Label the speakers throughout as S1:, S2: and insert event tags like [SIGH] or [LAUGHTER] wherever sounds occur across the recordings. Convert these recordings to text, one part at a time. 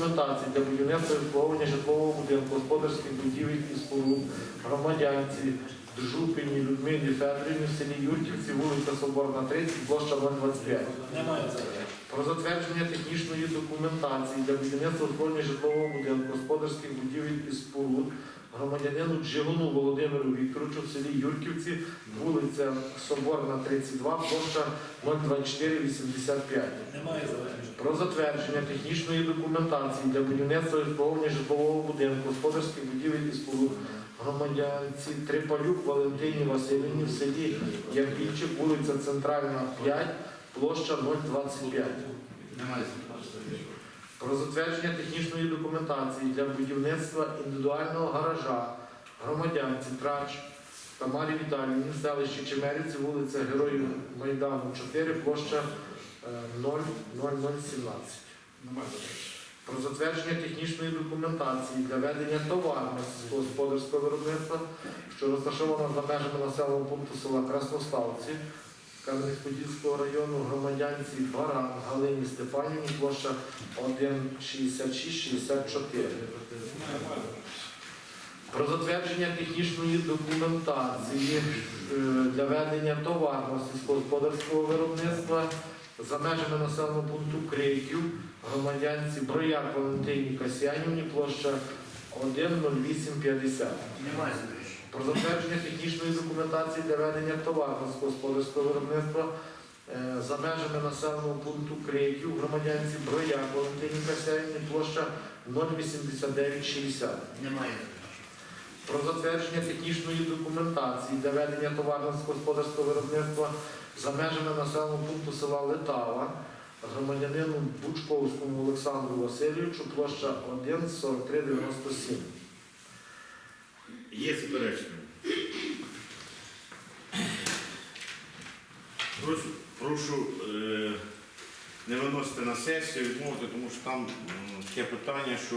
S1: документації для будівництва і житлового будинку, господарських будівель і споруд громадянці Джупині Людмилі Федорівні селі Юрківці, вулиця Соборна 30, площа 025. Про затвердження технічної документації для будівництва обслуговування житлового будинку, господарських будівель і споруд громадянину Джигуну Володимиру Вікторовичу в селі Юрківці, вулиця Соборна 32, площа 02485.
S2: Немає заперечень.
S1: Про затвердження технічної документації для будівництва обслуговування житлового будинку, господарських будівель і споруд громадянці Трипалюк Валентині Васильівні в селі Ярбільчик, вулиця Центральна 5, площа 025.
S3: Немає.
S1: Про затвердження технічної документації для будівництва індивідуального гаража громадянці Трач Тамарі Віталіївні, селище Чемерівці, вулиця Героїв Майдану 4, площа е, 00017. Про затвердження технічної документації для ведення товарного сільськогосподарського виробництва, що розташовано за межами населеного пункту села Красноставці, Кам'янець-Подільського району громадянці Баран Галині Степанівні, площа 1,6664. Про затвердження технічної документації е, для ведення товарного сільськогосподарського виробництва за межами населеного пункту Криків громадянці Брояк Валентині Касянівні, площа 10850. Про затвердження технічної документації для ведення товарного сільськогосподарського виробництва е, за межами населеного пункту Криків громадянці Брояк Валентині Касянівні, площа 08960.
S3: Немає.
S1: Про затвердження технічної документації для ведення товарного господарського виробництва за межами населеного пункту села Летава громадянину Бучковському Олександру Васильовичу, площа 1,4397.
S4: Є заперечення. Прошу, прошу е, не виносити на сесію, відмовити, тому що там м, таке питання, що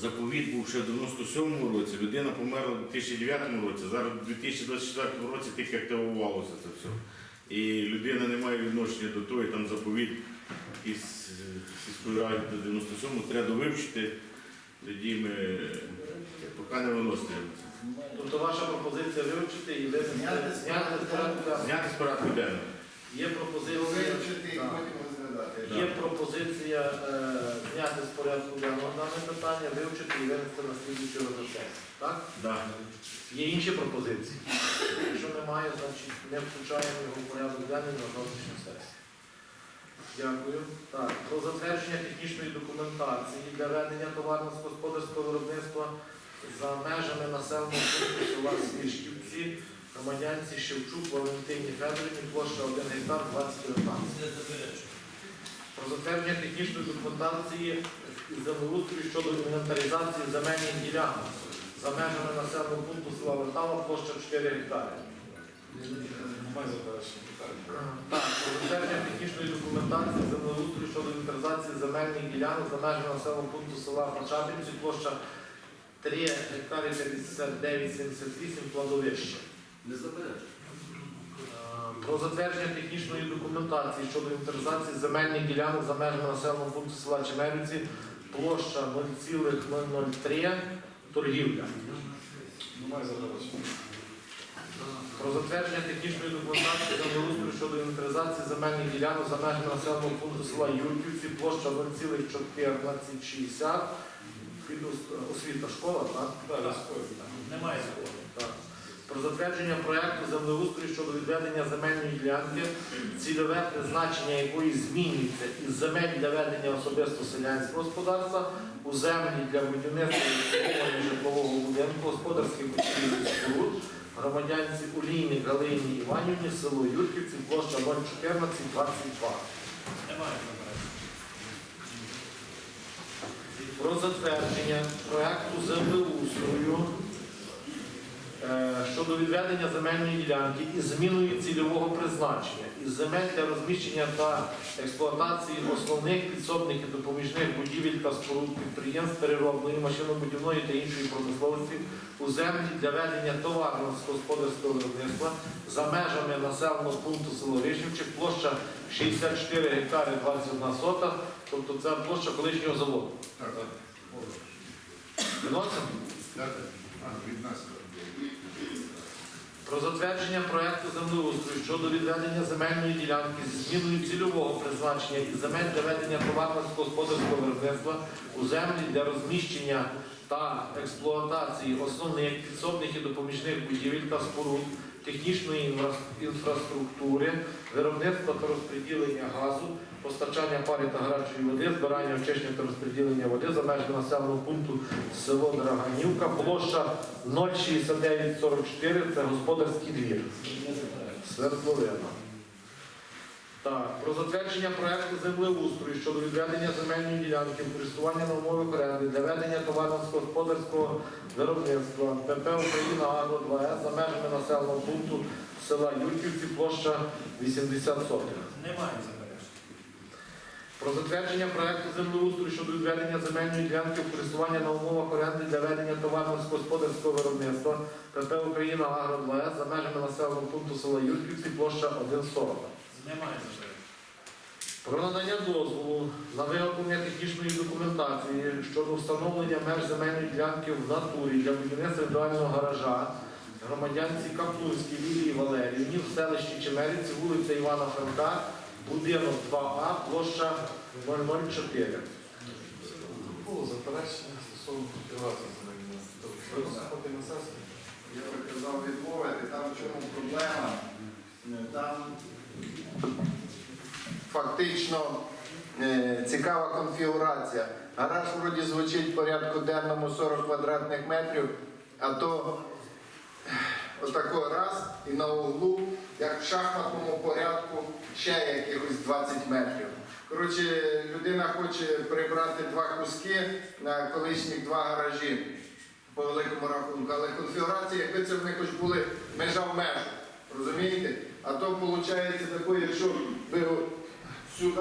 S4: заповіт був ще в 97-му році, людина померла в 2009 році, зараз в 2024 році тільки активувалося це все. І людина не має відношення до того, і там заповіт із е, сільської ради до 97-му треба вивчити. Тоді ми поки не виносимо.
S1: Тобто ваша пропозиція вивчити і винести
S3: Зняти з
S1: порядку денного. Є пропозиція. Є пропозиція е, зняти з порядку денного дане питання, вивчити і винести на слідчу розгляд. Так?
S4: Да.
S1: Є інші пропозиції. Якщо немає, значить не включаємо його в порядок денний на завтрашню сесію. Дякую. Так, про затвердження технічної документації для ведення товарного господарського виробництва за межами населеного пункту села Свішківці, громадянці Шевчук Валентині Федорівні, площа 1 гектар 2019.
S2: Не заперечень.
S1: Про затвердження технічної документації землеустрою щодо інвентаризації земельних ділянок за межами населеного пункту села Вертава, площа 4 гектари.
S3: Заперечень.
S1: Так, затвердження технічної документації землеустрою щодо інвентаризації земельних ділянок за межами населеного пункту села Початинці, площа 3 гектари 59,78 кладовище.
S3: Не заперечень.
S1: Про затвердження технічної документації щодо інвентаризації земельних ділянок за межами населеного пункту села Чемерівці, площа 0,003, торгівля.
S3: Немає заперечень.
S1: Про затвердження технічної документації землеустрою щодо інвентаризації земельних ділянок за межами населеного пункту села Юрківці, площа 0,1460, під ос- освіта школа, так?
S2: Немає заперечень.
S1: Так. Про затвердження проекту землеустрою щодо відведення земельної ділянки, цільове призначення якої змінюється із земель для ведення особисто селянського господарства у землі для будівництва житлового будинку, господарських будівель і споруд, громадянці Улійник Галині Іванівні, село Юрківці, площа 01422.
S2: Немає заперечень.
S1: Про затвердження проекту землеустрою щодо відведення земельної ділянки із зміною цільового призначення із земель для розміщення та експлуатації основних підсобних і допоміжних будівель та споруд підприємств переробної, машинобудівної та іншої промисловості у землі для ведення товарного господарського виробництва за межами населеного пункту село Вишнівчик, площа 64 гектари 21 сота, тобто це площа колишнього заводу.
S3: Так, так.
S1: Виносимо?
S3: Дякую. А, від нас.
S1: Про затвердження проекту землеустрою щодо відведення земельної ділянки зі зміною цільового призначення і земель для ведення приватного господарського виробництва у землі для розміщення та експлуатації основних підсобних і допоміжних будівель та споруд, технічної інфраструктури, виробництва та розподілення газу, постачання пари та гарячої води, збирання очищення та розподілення води за межами населеного пункту село Драганівка, площа 06944, це господарський двір. Свердловина. Так, про затвердження проекту землеустрою щодо відведення земельної ділянки в користування на умовах оренди для ведення товарно-господарського виробництва ПП Україна Агро 2С за межами населеного пункту села Юрківці, площа 80 сотих.
S2: Немає заперечень.
S1: Про затвердження проекту землеустрою щодо відведення земельної ділянки в користування на умовах оренди для ведення товарно-господарського виробництва ПП Україна Агро 2С за межами населеного пункту села Юрківці, площа 1,40.
S2: Немає заперечень.
S1: Про надання дозволу на виготовлення технічної документації щодо встановлення меж земельної ділянки в натурі для будівництва індивідуального гаража громадянці Каплунській Лілії Валеріївні в селищі Чемерівці, вулиця Івана Франка, будинок 2А, площа 004.
S3: Було заперечення стосовно на сесії.
S5: Я би казав відмовити, там в чому проблема. Там фактично е, цікава конфігурація. Гараж вроді звучить в порядку денному 40 квадратних метрів, а то е, отако раз і на углу, як в шахматному порядку, ще якихось 20 метрів. Коротше, людина хоче прибрати два куски на колишніх два гаражі по великому рахунку, але конфігурація, якби це в них хоч були межа в межу, розумієте? А то виходить такое, якщо ви сюди,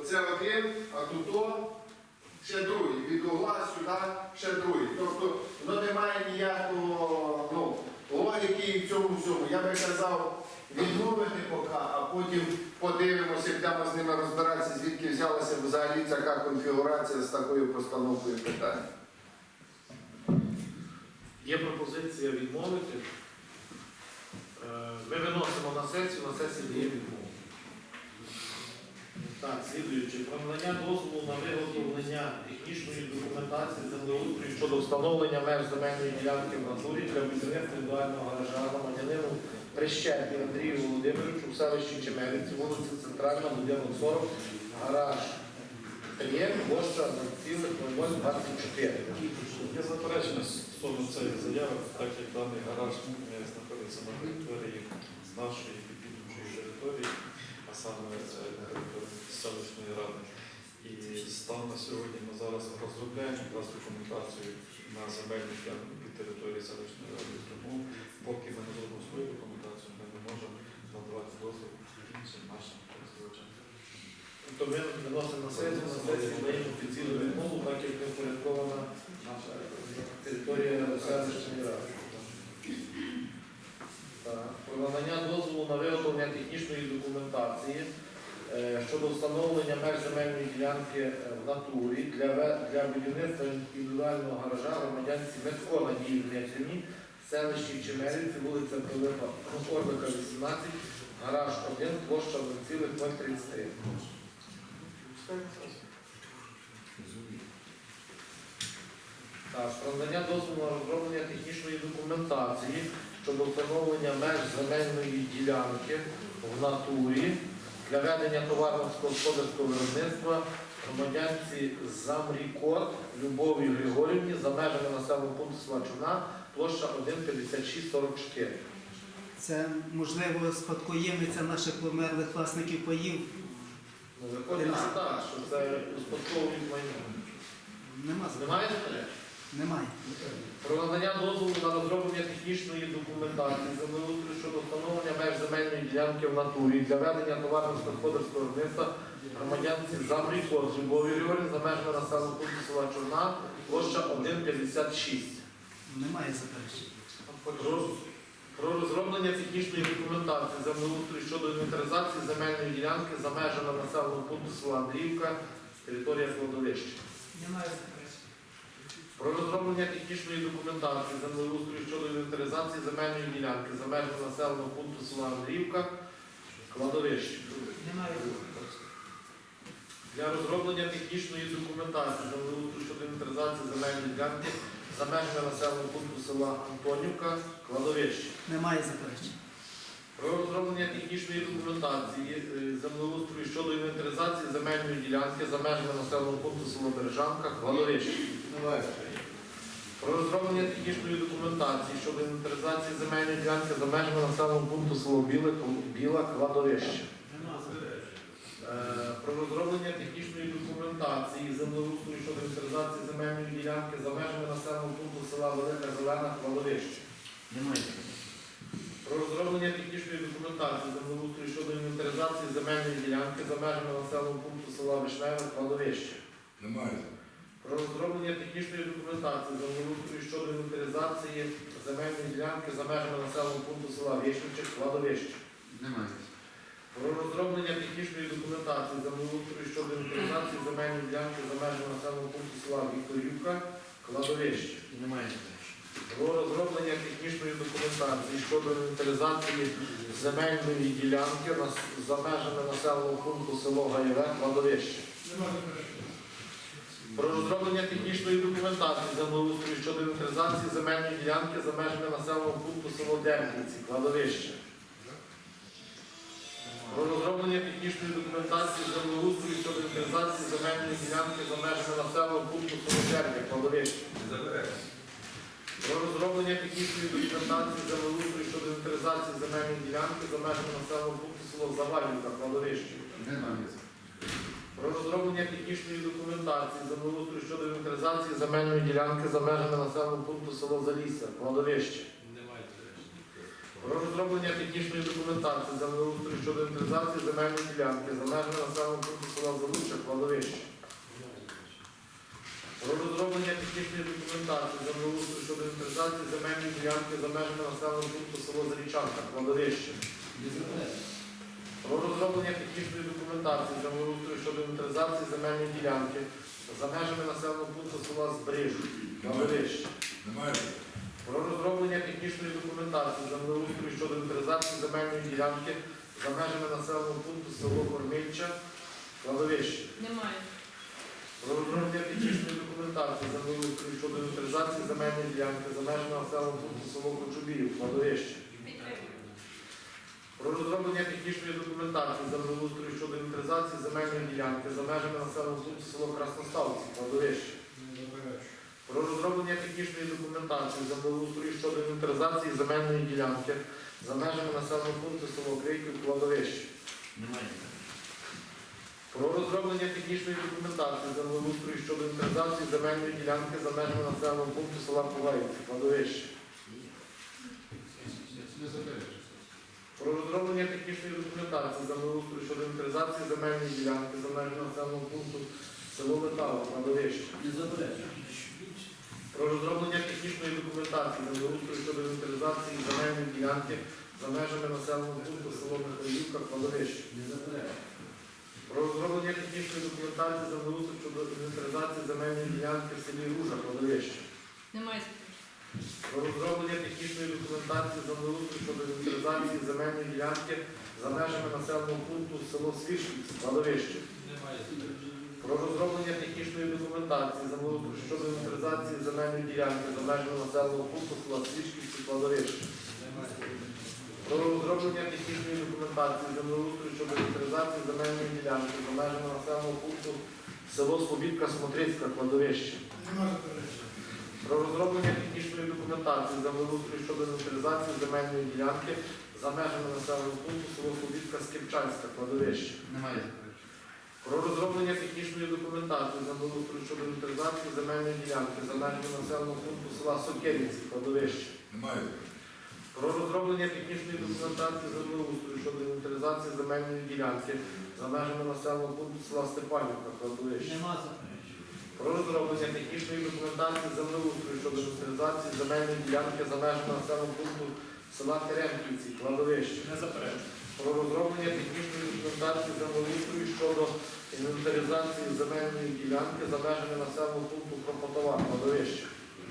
S5: оце один, а тут ще другий, від угла сюди, ще другий. Тобто воно не має ніякого ну, логіки в цьому всьому. Я би казав, відмовити поки, а потім подивимося, йдемо з ними розбиратися, звідки взялася взагалі така конфігурація з такою постановкою питань.
S1: Є пропозиція відмовити. Е, Ми виносимо на сесію, на сесії дає відмову. Так, слідуючи, про надання дозволу на виготовлення технічної документації землеустрою щодо встановлення меж земельної ділянки в натурі для будівництва індивідуального гаража громадянину Прищепі Андрію Володимировичу в селищі Чемерівці, вулиця Центральна, будинок 40, гараж 3, площа 0,0024.
S3: Є заперечення стосовно цієї заяви, так як даний гараж е, знаходиться на території нашої підпільної території, а саме селищної ради. І стан на сьогодні ми зараз розробляємо якраз документацію на земельні ділянки під територією селищної ради. Тому поки ми не зробимо свою документацію, ми не можемо надавати дозвіл іншим нашим користувачам.
S1: Тобто ми виносимо на сесію, на сесії даємо офіційну відмову, так як не впорядкована наша територія селищної ради. Про надання дозволу на виготовлення технічної документації е, щодо встановлення меж земельної ділянки е, в натурі для, для будівництва індивідуального гаража громадянці Метко Надії Дмитрівні, селищі Чемерівці, вулиця Пилипа Орлика, 18, гараж 1, площа 0,033. Так, про надання дозволу на розроблення технічної документації щодо встановлення меж земельної ділянки в натурі для ведення товарного господарського виробництва громадянці Замрікот Любові Григорівні за межами населеного пункту села Чуна, площа 1,5644.
S6: Це можливо спадкоємиця наших померлих власників паїв.
S1: Ну, виходить так, що це успадковують майно.
S6: Нема
S1: Немає заперечень?
S6: Немає.
S1: Про надання дозволу на розроблення технічної документації землеустрою щодо встановлення меж земельної ділянки в натурі для ведення товарно-господарського виробництва громадянці Замрій Любові Григорівни за межами населеного пункту села Чорна, площа 1,56.
S6: Немає заперечень.
S1: Про, про розроблення технічної документації землеустрою щодо інвентаризації земельної ділянки за межами населеного пункту села Андріївка, територія кладовища.
S6: Немає заперечень.
S1: Про розроблення технічної документації землеустрою щодо інвентаризації земельної ділянки за межами населеного пункту села Андріївка, кладовище.
S6: Немає
S1: Для розроблення технічної документації землеустрою щодо інвентаризації земельної ділянки за межами населеного пункту села Антонівка, кладовище.
S6: Немає заперечень.
S1: Про розроблення технічної документації е, землеустрою щодо інвентаризації земельної ділянки за межами населеного пункту село Бережанка, кладовище. Про розроблення технічної документації щодо інвентаризації земельної ділянки за межами населеного пункту село Біле, Біла, кладовище. Про розроблення технічної документації землеустрою щодо інвентаризації земельної ділянки за межами населеного пункту села Велика Зелена, кладовище.
S2: Немає.
S1: Про розроблення технічної документації землеустрою щодо інвентаризації земельної ділянки за межами населеного пункту села Вишневе, кладовище.
S7: Немає.
S1: Про розроблення технічної документації землеустрою щодо інвентаризації земельної ділянки за межами населеного пункту села Вишнівчик, кладовище.
S7: Немає.
S1: Про розроблення технічної документації за землеустрою щодо інвентаризації земельної ділянки за межами населеного пункту села Вікторівка, кладовище.
S2: Немає.
S1: Про розроблення технічної документації щодо інвентаризації земельної ділянки за межами населеного пункту село Гаєве, кладовище. Про розроблення технічної документації землеустрою щодо інвентаризації земельної ділянки за межами населеного пункту село Демківці, кладовище. Про розроблення технічної документації землеустрою щодо інвентаризації земельної ділянки за межами населеного пункту село Дербі, кладовище. Про розроблення технічної документації землеустрою щодо інвентаризації земельної ділянки за межами населеного пункту село Завалівка, кладовище.
S7: Немає.
S1: Розроблення технічної документації землеустрою щодо інвентаризації земельної ділянки за межами населеного пункту село Залісся, кладовище.
S2: Немає.
S1: Про розроблення технічної документації землеустрою щодо інвентаризації земельної ділянки за межами населеного пункту села Залуччя, кладовище. Про розроблення технічної документації землеустрою щодо інвентаризації земельної ділянки за межами населеного пункту село Зарічанка, кладовище. Про розроблення технічної документації землеустрою щодо інвентаризації земельної ділянки за межами населеного пункту села Збриж, кладовище.
S7: Немає.
S1: Про розроблення технічної документації землеустрою щодо інвентаризації земельної ділянки за межами населеного пункту село Кормильча, кладовище.
S8: Немає.
S1: Про розроблення технічної документації землеустрою щодо інвентаризації земельної ділянки за межами населеного пункту село Кочубів, кладовище. Про розроблення технічної документації за землеустрою щодо інвентаризації земельної ділянки за межами населеного пункту село Красноставці, кладовище. Про розроблення технічної документації землеустрою щодо інвентаризації земельної ділянки за межами населеного пункту село Криків, кладовище.
S2: Немає.
S1: Про розроблення технічної документації землеустрою щодо інвентаризації земельної ділянки за межами населеного пункту села Пугаївці, кладовище. Про розроблення технічної документації землеустрою щодо інвентаризації земельної ділянки за межами населеного пункту село Метало, кладовище.
S2: Не заперечує.
S1: Про розроблення технічної документації землеустрою щодо інвентаризації земельної ділянки за межами населеного пункту село Михайлівка, кладовище.
S2: Не заперечує.
S1: Про розроблення технічної документації землеустрою щодо інвентаризації земельної ділянки в селі Ружа, кладовище.
S8: Немає.
S1: Розроблення технічної документації землеустрою щодо інвентаризації земельної ділянки за межами населеного пункту село Свішківці, кладовище. Про розроблення технічної документації землеустрою щодо інвентаризації земельної ділянки за межами населеного пункту села Свічківці, кладовище. Про розроблення технічної документації землеустрою щодо інвентаризації земельної ділянки за межами населеного пункту село Слобідка, Смотрицька, кладовище. Про розроблення технічної документації землеустрою щодо інвентаризації земельної ділянки за межами населеного пункту село Слобідка, Скіпчанська, кладовище.
S7: Немає.
S1: Про розроблення технічної документації землеустрою щодо інвентаризації земельної ділянки за межами населеного пункту села Сокельниці, кладовище.
S7: Немає.
S1: Про розроблення технічної документації землеустрою щодо інвентаризації земельної ділянки за межами населеного пункту села Степанівка, кладовище.
S6: Нема заперечень.
S1: Про розроблення технічної документації землеустрою щодо інвентаризації земельної ділянки за межами населеного пункту села Теремківці, кладовище.
S2: Не заперечую.
S1: Про розроблення технічної документації землеустрою щодо інвентаризації земельної ділянки за межами населеного пункту Кропотова, кладовище.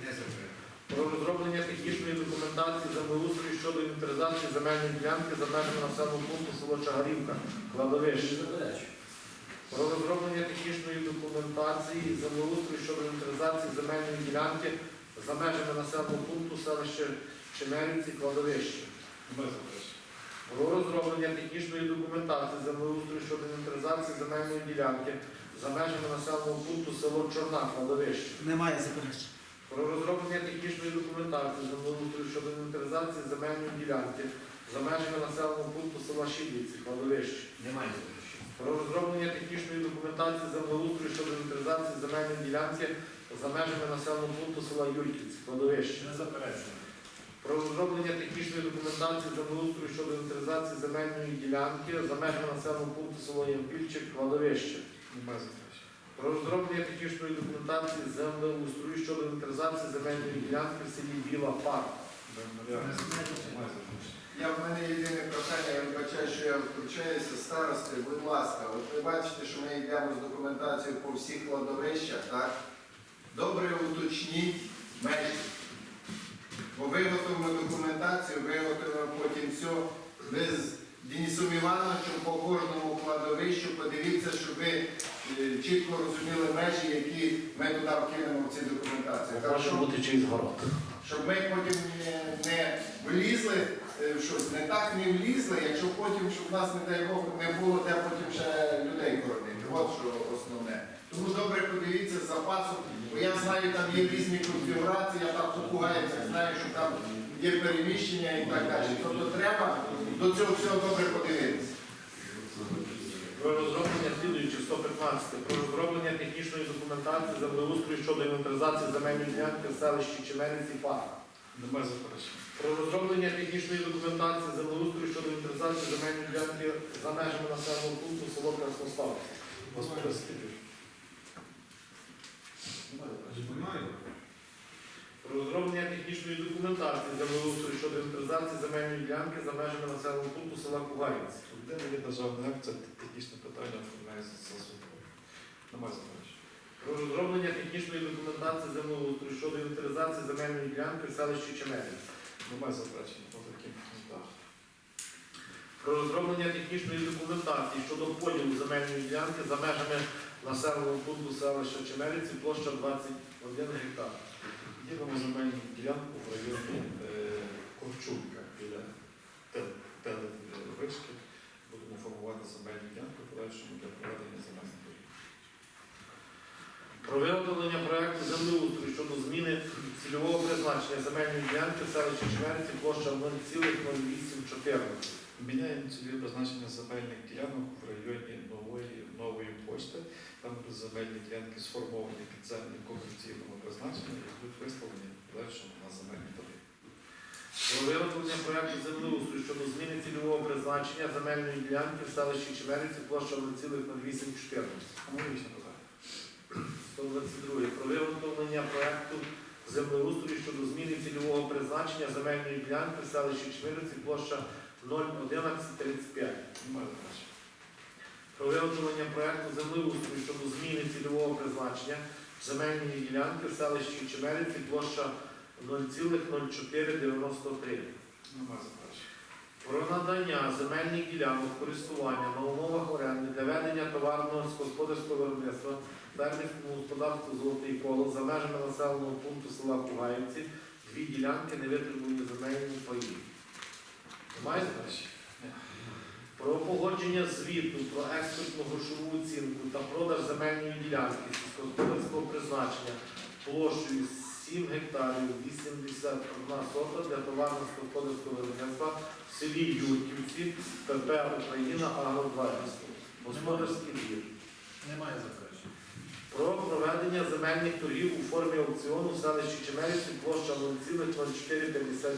S2: Не заперечую.
S1: Про розроблення технічної документації землеустрою щодо інвентаризації земельної ділянки за межами населеного пункту село Чагарівка, кладовище.
S2: Заперечую.
S1: Про розроблення технічної документації землеустрою щодо інвентаризації земельної ділянки за межами населеного пункту селище Чемерівці, кладовище. Про розроблення технічної документації землеустрою щодо інвентаризації земельної ділянки за межами населеного пункту село Чорна, кладовище.
S6: Немає заперечень.
S1: Про розроблення технічної документації землеустрою щодо інвентаризації земельної ділянки за межами населеного пункту села Щідліці, кладовище.
S2: Немає заперечень.
S1: Про розроблення технічної документації землеустрою щодо інвентаризації земельної ділянки за межами населеного пункту села Юрківці, кладовище.
S2: Не заперечую.
S1: Про розроблення технічної документації землеустрою щодо інвентаризації земельної ділянки за межами населеного пункту село Ямпільчик, кладовище.
S3: Немає заперечень.
S1: Про розроблення технічної документації землеустрою щодо інвентаризації земельної ділянки в селі Біла Парк.
S3: Немає заперечень.
S5: Я в мене єдине прохання, я вибачаю, що я втручаюся, старости, будь ласка, от ви бачите, що ми йдемо з документацією по всіх кладовищах, так? Добре уточніть межі. Бо виготовимо документацію, виготовимо потім все. Ви з Денисом Івановичем по кожному кладовищу подивіться, щоб ви е, чітко розуміли межі, які ми туди вкинемо в ці документації. Хорошо? щоб ми потім не, влізли, щось не так не влізли, якщо потім, щоб в нас, не дай Бог, не було де потім ще людей коронити. От що основне. Тому добре подивіться з запасом, бо я знаю, там є різні конфігурації, я там попугається, знаю, що там є переміщення і так далі. Тобто треба до цього всього добре подивитися.
S1: Про розроблення слідуючи 115. Про розроблення технічної документації землеустрою щодо інвентаризації земельної ділянки в селищі Чемерниці Парк.
S3: Немає заперечень.
S1: Про розроблення технічної документації землеустрою щодо інвентаризації земельної ділянки за межами населеного пункту село Красноставці.
S3: Господи, скільки? Немає заперечень.
S1: Про розроблення технічної документації землеустрою щодо інвентаризації земельної ділянки за межами населеного пункту села Кугарівці.
S3: Де не є державний акт, це технічне питання оформляється за судом. Немає заперечень.
S1: Про розроблення технічної документації землеустрою щодо інвентаризації земельної ділянки в селищі Чемерівці.
S3: Немає заперечень по таким пунктах.
S1: Про розроблення технічної документації щодо поділу земельної ділянки за межами населеного пункту селища Чемерівці площа 21 гектар.
S3: Ділимо земельну ділянку в районі е, Ковчунка біля те- телевишки. Будемо формувати земельну ділянку подальшому для проведення.
S1: Про виготовлення проекту землеустрою щодо зміни цільового призначення земельної ділянки в селищі Чемерівці площа 0,0814.
S3: Міняємо цільове призначення земельних ділянок в районі нової нової пошти. Там земельні ділянки сформовані під землі комерційного призначення і будуть виставлені подальшому на земельні торги.
S1: Про виготовлення проекту землеустрою щодо зміни цільового призначення земельної ділянки в селищі Чемерівці площа 0,0814.
S3: Аналогічне питання.
S1: 122. Про виготовлення проекту землеустрою щодо зміни цільового призначення земельної ділянки в селищі Чмирівці площа 01135. Про виготовлення проекту землеустрою щодо зміни цільового призначення земельної ділянки в селищі Чемерівці площа 0,0493.
S3: Немає.
S1: Про надання земельних ділянок користування на умовах оренди для ведення товарного сільськогосподарського виробництва фермерському господарству Золотий коло за межами населеного пункту села Кугаївці дві ділянки невитребувані земельні паї. Немає заперечень? Про погодження звіту про експертну грошову оцінку та продаж земельної ділянки сільськогосподарського призначення площею 7 гектарів 81 сота для товарно сільськогосподарського виробництва в селі Юрківці, ПП Україна Агродвайство. Господарський двір.
S2: Немає заперечень.
S1: Про проведення земельних торгів у формі аукціону в селищі Чемерівці площа 0,0457.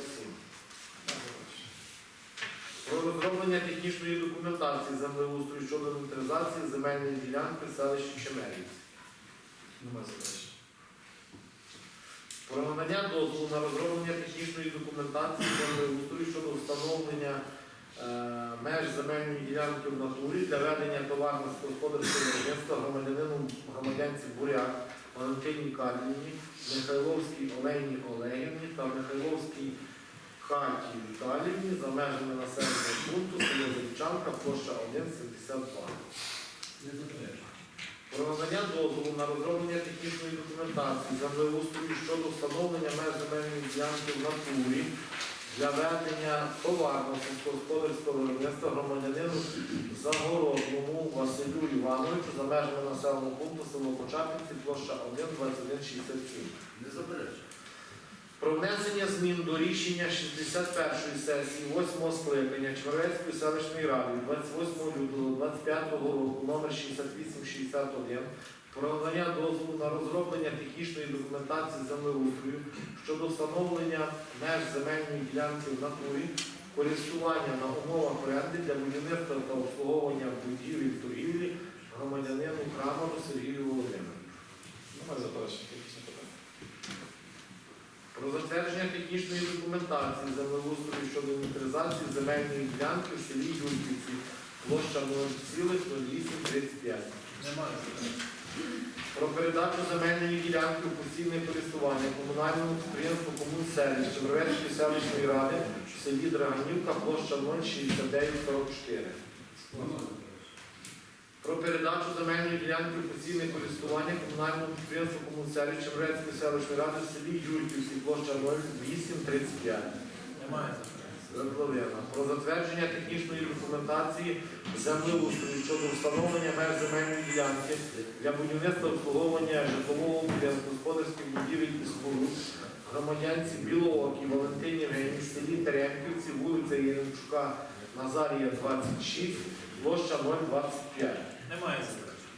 S1: Про розроблення технічної документації землеустрою щодо інвентаризації земельної ділянки в селищі Чемерівці.
S3: Немає заперечень.
S1: Про надання дозволу на розроблення технічної документації землеустрою щодо встановлення е, меж земельної ділянки в натурі для ведення товарно-господарського виробництва громадянину громадянці Буряк Валентині Каліні, Михайловській Олені Олегівні та Михайловській Хаті Віталіївні за межами населеного пункту село Зайчанка, площа 1,72.
S2: Не заперечень.
S1: Про надання дозволу на розроблення технічної документації землеустрою щодо встановлення меж земельної ділянки в натурі для ведення товарного сільськогосподарського виробництва громадянину Загородному Василю Івановичу за межами населеного пункту село Почапівці, площа 1,2167.
S2: Не заперечень.
S1: Про внесення змін до рішення 61-ї сесії 8-го скликання Чверецької селищної ради 28 лютого 25 року номер 6861 про надання дозволу на розроблення технічної документації землеустрою щодо встановлення меж земельної ділянки в натурі, користування на умовах оренди для будівництва та обслуговування будівель торгівлі громадянину Крамару Сергію Володимировичу.
S3: Немає заперечень.
S1: Про затвердження технічної документації землеустрою щодо інвентаризації земельної ділянки в селі Юрківці, площа 0,0835.
S2: Немає.
S1: Про передачу земельної ділянки у постійне користування комунальному підприємству Комунсервіс Чемеровецької селищної ради в селі Драганівка, площа 06944. Про передачу земельної ділянки у постійне користування комунальному підприємству Комунсервіс Чемеровецької селищної ради в селі Юрківці, площа 0835.
S2: Немає заперечень.
S1: Про затвердження технічної документації землеустрою щодо встановлення меж земельної ділянки для будівництва обслуговування житлового будинку, господарських будівель і споруд громадянці Білоокій Валентині Євгенії в селі Теремківці, вулиця Єремчука Назарія, 26, площа 025.
S2: Немає заперечень.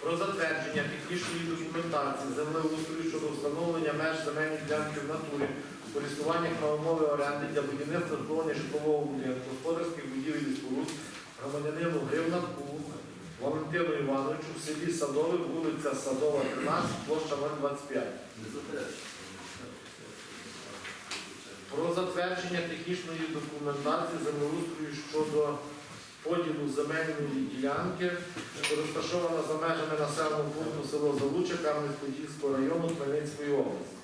S1: Про затвердження технічної документації землеустрою щодо встановлення меж земельної ділянки в натурі, користування правомови оренди для будівництва обслуговування житлового будинку, господарських будівель і споруд громадянину Гривнаку Валентину Івановичу в селі Садове, вулиця Садова, 13, площа 025.
S2: Не заперечень.
S1: Про затвердження технічної документації землеустрою щодо поділу земельної ділянки, розташована за межами населеного пункту село Залуча Кам'янець-Подільського району Хмельницької області.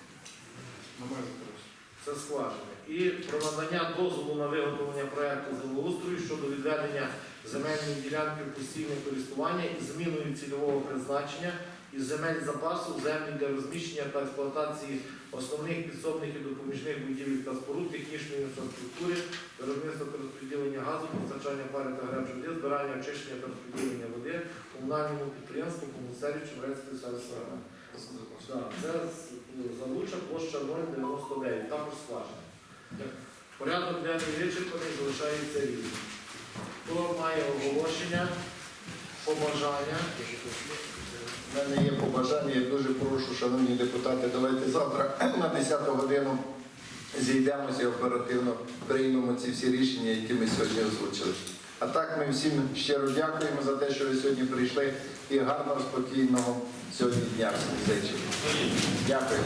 S1: Це скважини. І про надання дозволу на виготовлення проекту землеустрою щодо відведення земельної ділянки в постійне користування із зміною цільового призначення із земель запасу землі для розміщення та експлуатації основних підсобних і допоміжних будівель та споруд технічної інфраструктури, виробництва та розподілення газу, постачання пари та гарячої води, збирання, очищення та розподілення води комунальному підприємству Комунсерві Чемерецької селищної Це залуча площа 099, також скважина. Порядок денний вичерпаний, залишається рівним. Хто має оголошення, побажання?
S5: У мене є побажання, я дуже прошу, шановні депутати, давайте завтра [CLEARS THROAT] на 10 годину зійдемося і оперативно приймемо ці всі рішення, які ми сьогодні озвучили. А так ми всім щиро дякуємо за те, що ви сьогодні прийшли і гарного, спокійного сьогодні дня. Дякую.